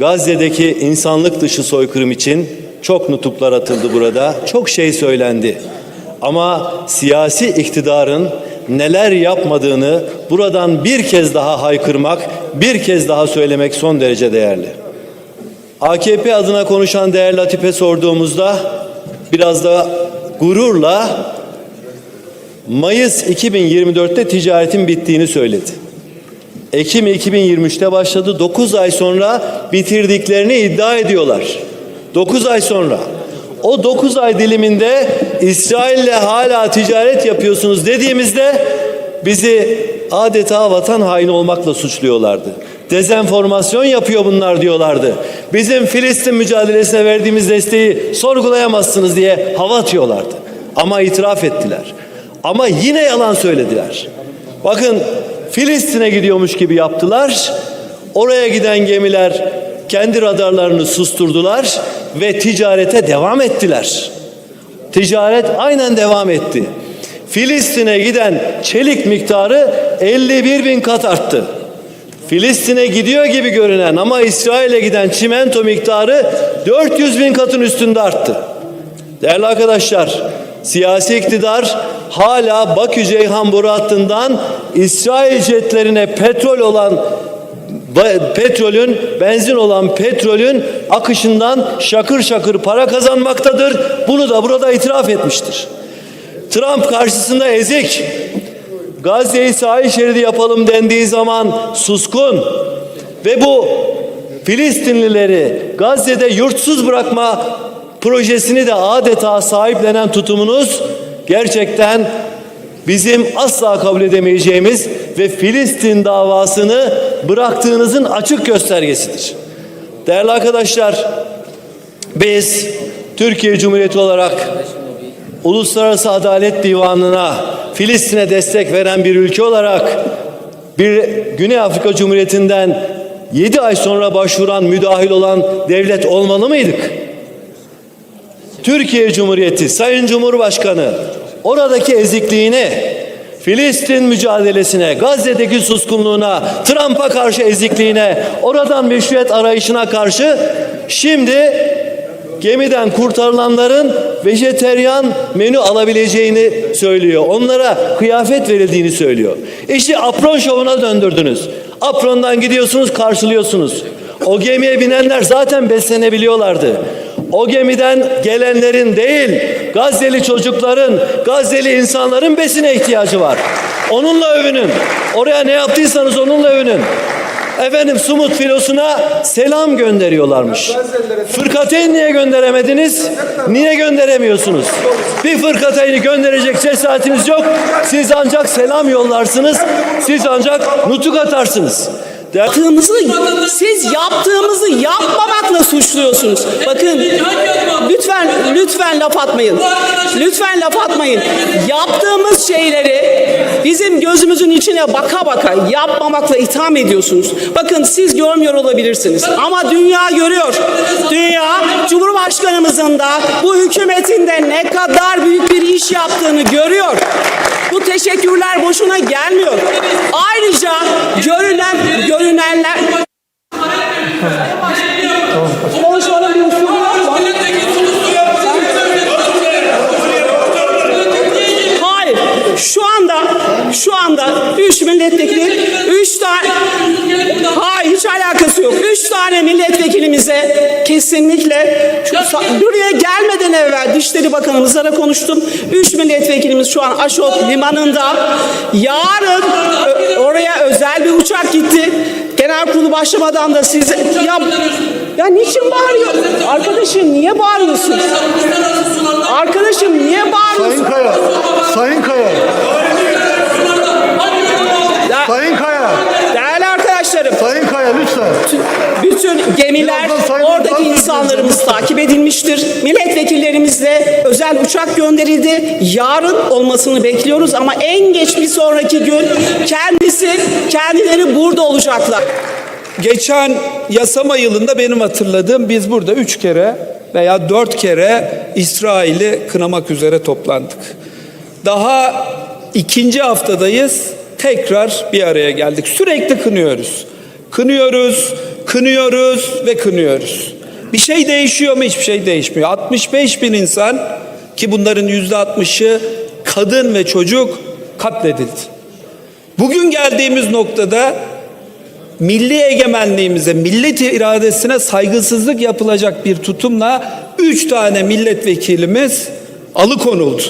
Gazze'deki insanlık dışı soykırım için çok nutuklar atıldı burada. Çok şey söylendi. Ama siyasi iktidarın neler yapmadığını buradan bir kez daha haykırmak, bir kez daha söylemek son derece değerli. AKP adına konuşan değerli Latife sorduğumuzda biraz da gururla Mayıs 2024'te ticaretin bittiğini söyledi. Ekim 2023'te başladı. 9 ay sonra bitirdiklerini iddia ediyorlar. 9 ay sonra. O 9 ay diliminde İsrail'le hala ticaret yapıyorsunuz dediğimizde bizi adeta vatan haini olmakla suçluyorlardı. Dezenformasyon yapıyor bunlar diyorlardı. Bizim Filistin mücadelesine verdiğimiz desteği sorgulayamazsınız diye hava atıyorlardı. Ama itiraf ettiler. Ama yine yalan söylediler. Bakın Filistin'e gidiyormuş gibi yaptılar. Oraya giden gemiler kendi radarlarını susturdular ve ticarete devam ettiler. Ticaret aynen devam etti. Filistin'e giden çelik miktarı 51 bin kat arttı. Filistin'e gidiyor gibi görünen ama İsrail'e giden çimento miktarı 400 bin katın üstünde arttı. Değerli arkadaşlar, siyasi iktidar hala Bakü Ceyhan boru hattından İsrail jetlerine petrol olan petrolün, benzin olan petrolün akışından şakır şakır para kazanmaktadır. Bunu da burada itiraf etmiştir. Trump karşısında ezik. Gazze'yi sahil şeridi yapalım dendiği zaman suskun. Ve bu Filistinlileri Gazze'de yurtsuz bırakma projesini de adeta sahiplenen tutumunuz gerçekten bizim asla kabul edemeyeceğimiz ve Filistin davasını bıraktığınızın açık göstergesidir. Değerli arkadaşlar, biz Türkiye Cumhuriyeti olarak Uluslararası Adalet Divanı'na Filistin'e destek veren bir ülke olarak bir Güney Afrika Cumhuriyeti'nden 7 ay sonra başvuran müdahil olan devlet olmalı mıydık? Türkiye Cumhuriyeti Sayın Cumhurbaşkanı oradaki ezikliğini Filistin mücadelesine, Gazze'deki suskunluğuna, Trump'a karşı ezikliğine, oradan meşruiyet arayışına karşı şimdi gemiden kurtarılanların vejeteryan menü alabileceğini söylüyor. Onlara kıyafet verildiğini söylüyor. İşi apron şovuna döndürdünüz. Aprondan gidiyorsunuz karşılıyorsunuz. O gemiye binenler zaten beslenebiliyorlardı. O gemiden gelenlerin değil, Gazze'li çocukların, Gazze'li insanların besine ihtiyacı var. Onunla övünün. Oraya ne yaptıysanız onunla övünün. Efendim Sumut filosuna selam gönderiyorlarmış. Fırkateyn niye gönderemediniz? Niye gönderemiyorsunuz? Bir fırkateyni gönderecek cesaretiniz yok. Siz ancak selam yollarsınız. Siz ancak nutuk atarsınız. Yaptığımızı, siz yaptığımızı yapmamakla suçluyorsunuz. Bakın lütfen lütfen laf atmayın. Lütfen laf atmayın. Yaptığımız şeyleri bizim gözümüzün içine baka baka yapmamakla itham ediyorsunuz. Bakın siz görmüyor olabilirsiniz ama dünya görüyor. Dünya Cumhurbaşkanımızın da bu hükümetin de ne kadar büyük bir iş yaptığını görüyor. Bu teşekkürler boşuna gelmiyor. Ayrıca görünen görünenler Konuşmanın bir usulü? Hayır. Şu anda şu anda üç milletvekili üç tane hayır hiç alakası yok. Üç tane milletvekilimize kesinlikle şu, buraya gelmeden evvel Dışişleri Bakanımızla da konuştum. Üç milletvekilimiz şu an Aşot Limanı'nda. Yarın oraya özel bir uçak gitti. Genel kurulu başlamadan da siz ya, ya niçin bağırıyor? Arkadaşım niye bağırıyorsun? Arkadaşım niye Sayın bağırıyorsun? Kaya, Sayın Kaya, Ya- Sayın Kaya, Değerli arkadaşlarım, Sayın Kaya lütfen. bütün gemiler, Birazdan Sayın oradaki Bakan insanlarımız takip edilmiştir. Milletvekillerimizle özel uçak gönderildi. Yarın olmasını bekliyoruz ama en geç bir sonraki gün kendisi, kendileri burada olacaklar. Geçen yasama yılında benim hatırladığım biz burada üç kere veya dört kere İsrail'i kınamak üzere toplandık. Daha ikinci haftadayız tekrar bir araya geldik. Sürekli kınıyoruz. Kınıyoruz, kınıyoruz ve kınıyoruz. Bir şey değişiyor mu? Hiçbir şey değişmiyor. 65 bin insan ki bunların yüzde 60'ı kadın ve çocuk katledildi. Bugün geldiğimiz noktada milli egemenliğimize, millet iradesine saygısızlık yapılacak bir tutumla üç tane milletvekilimiz alıkonuldu.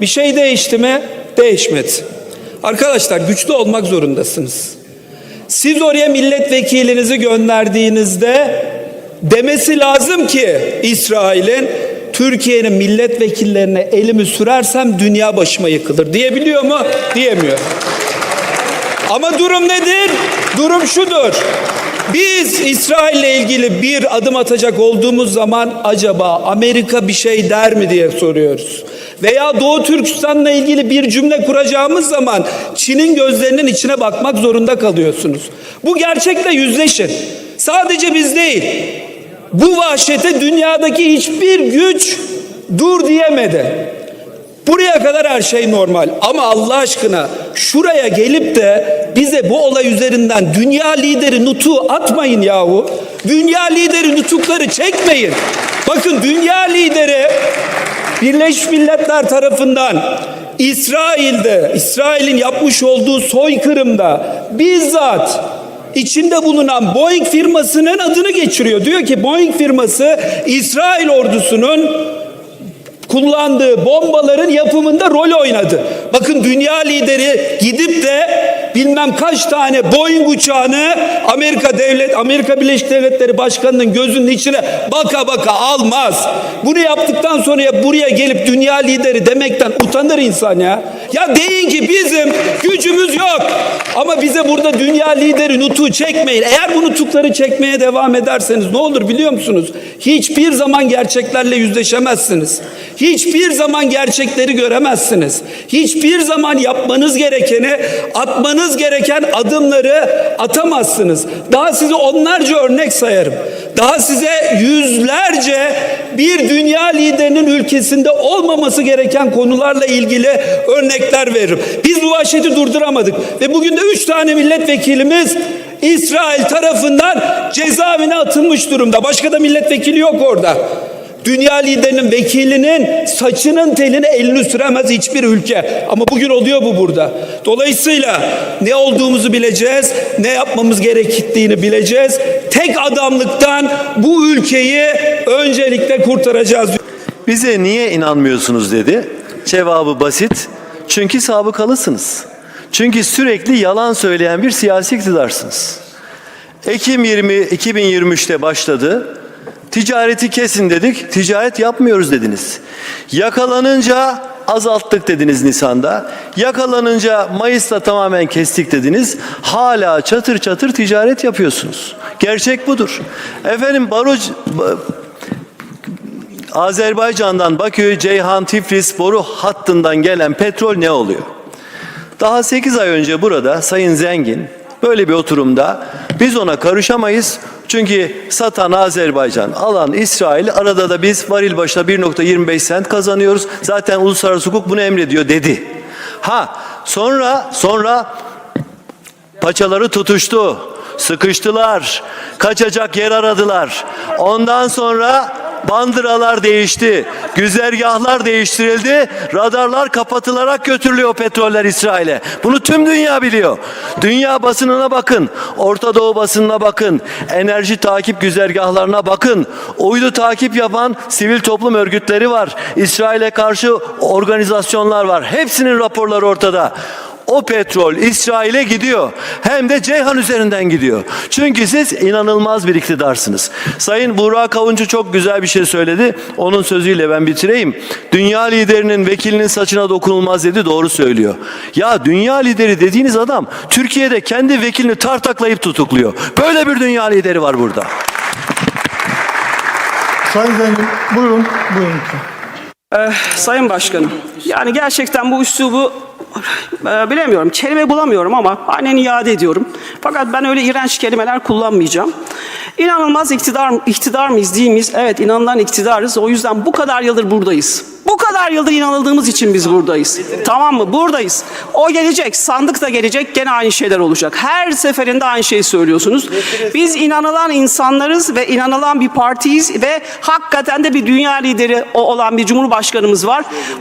Bir şey değişti mi? Değişmedi. Arkadaşlar güçlü olmak zorundasınız. Siz oraya milletvekilinizi gönderdiğinizde demesi lazım ki İsrail'in Türkiye'nin milletvekillerine elimi sürersem dünya başıma yıkılır diyebiliyor mu? Diyemiyor. Ama durum nedir? Durum şudur. Biz İsrail ile ilgili bir adım atacak olduğumuz zaman acaba Amerika bir şey der mi diye soruyoruz. Veya Doğu Türkistan'la ilgili bir cümle kuracağımız zaman Çin'in gözlerinin içine bakmak zorunda kalıyorsunuz. Bu gerçekle yüzleşin. Sadece biz değil. Bu vahşete dünyadaki hiçbir güç dur diyemedi. Buraya kadar her şey normal ama Allah aşkına şuraya gelip de bize bu olay üzerinden dünya lideri nutuğu atmayın yahu. Dünya lideri nutukları çekmeyin. Bakın dünya lideri Birleşmiş Milletler tarafından İsrail'de, İsrail'in yapmış olduğu soykırımda bizzat içinde bulunan Boeing firmasının adını geçiriyor. Diyor ki Boeing firması İsrail ordusunun kullandığı bombaların yapımında rol oynadı. Bakın dünya lideri gidip de bilmem kaç tane Boeing uçağını Amerika devlet Amerika Birleşik Devletleri Başkanı'nın gözünün içine baka baka almaz. Bunu yaptıktan sonra ya buraya gelip dünya lideri demekten utanır insan ya. Ya deyin ki bizim gücümüz yok. Ama bize burada dünya lideri nutuğu çekmeyin. Eğer bu nutukları çekmeye devam ederseniz ne olur biliyor musunuz? Hiçbir zaman gerçeklerle yüzleşemezsiniz. Hiçbir zaman gerçekleri göremezsiniz. Hiçbir zaman yapmanız gerekeni, atmanız gereken adımları atamazsınız. Daha size onlarca örnek sayarım. Daha size yüzlerce bir dünya liderinin ülkesinde olmaması gereken konularla ilgili örnekler veririm. Biz bu vahşeti durduramadık ve bugün de üç tane milletvekilimiz İsrail tarafından cezaevine atılmış durumda. Başka da milletvekili yok orada. Dünya liderinin vekilinin saçının teline elini süremez hiçbir ülke. Ama bugün oluyor bu burada. Dolayısıyla ne olduğumuzu bileceğiz, ne yapmamız gerektiğini bileceğiz. Tek adamlıktan bu ülkeyi öncelikle kurtaracağız. Bize niye inanmıyorsunuz dedi. Cevabı basit. Çünkü sabıkalısınız. Çünkü sürekli yalan söyleyen bir siyasi iktidarsınız. Ekim 20 2023'te başladı. Ticareti kesin dedik. Ticaret yapmıyoruz dediniz. Yakalanınca azalttık dediniz Nisan'da. Yakalanınca Mayıs'ta tamamen kestik dediniz. Hala çatır çatır ticaret yapıyorsunuz. Gerçek budur. Efendim Baruc Azerbaycan'dan Bakü, Ceyhan, Tiflis boru hattından gelen petrol ne oluyor? Daha 8 ay önce burada Sayın Zengin böyle bir oturumda biz ona karışamayız. Çünkü satan Azerbaycan, alan İsrail, arada da biz varil başına 1.25 sent kazanıyoruz. Zaten uluslararası hukuk bunu emrediyor dedi. Ha sonra sonra paçaları tutuştu. Sıkıştılar. Kaçacak yer aradılar. Ondan sonra bandıralar değişti. Güzergahlar değiştirildi. Radarlar kapatılarak götürülüyor petroller İsrail'e. Bunu tüm dünya biliyor. Dünya basınına bakın. Orta Doğu basınına bakın. Enerji takip güzergahlarına bakın. Uydu takip yapan sivil toplum örgütleri var. İsrail'e karşı organizasyonlar var. Hepsinin raporları ortada. O petrol İsrail'e gidiyor. Hem de Ceyhan üzerinden gidiyor. Çünkü siz inanılmaz bir iktidarsınız. Sayın Burak Avuncu çok güzel bir şey söyledi. Onun sözüyle ben bitireyim. Dünya liderinin vekilinin saçına dokunulmaz dedi. Doğru söylüyor. Ya dünya lideri dediğiniz adam Türkiye'de kendi vekilini tartaklayıp tutukluyor. Böyle bir dünya lideri var burada. Sayın Zengin buyurun. Buyurun Eh, Sayın Başkanım, yani gerçekten bu üslubu e, bilemiyorum, kelime bulamıyorum ama aynen iade ediyorum. Fakat ben öyle iğrenç kelimeler kullanmayacağım. İnanılmaz iktidar, iktidar mıyız değil miyiz? Evet inanılan iktidarız. O yüzden bu kadar yıldır buradayız. Bu kadar yıldır inanıldığımız için biz buradayız. Tamam mı? Buradayız. O gelecek, sandık da gelecek, gene aynı şeyler olacak. Her seferinde aynı şeyi söylüyorsunuz. Biz inanılan insanlarız ve inanılan bir partiyiz ve hakikaten de bir dünya lideri olan bir cumhurbaşkanımız var.